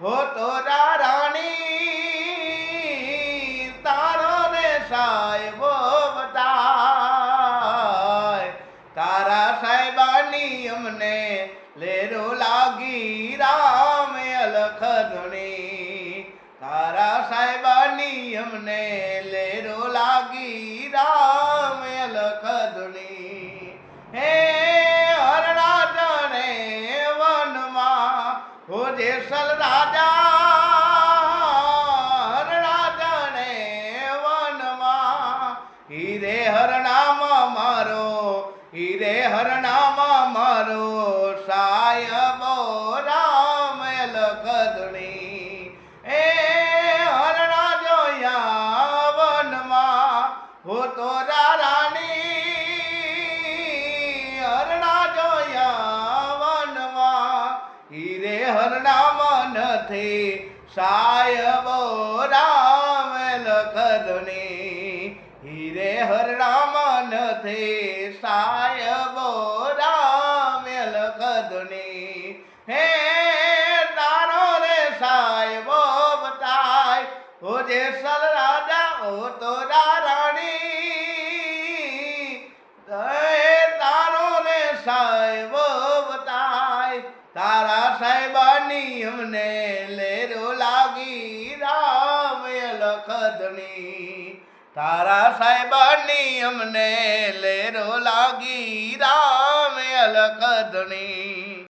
હો તો રાણી, તારો ને સાહેબ બતાય તારા સાહેબાની અમને લેરો લાગી રામ અલખ ધણી તારા સાહેબાની અમને હો જેસલ રાજા જણે વનમાં. હીરે હરણામાં મારો, હીરે હરણામાં મારો, સાયબો રામ લખદણી એ હરણા જોયા વનમાં, હો તો રાણી હીરે હરણામાં નથી સાયબો રામ લખદણી હીરે હરણામ નથી સાયબો રામ લખદણી હે તારો રે સાયબો બતાય હો જે સલ રાજા હો તો અમને લેરો લાગી રામ લખદણી તારા સાહેબાની અમને લેરો લાગી રામ લખદણી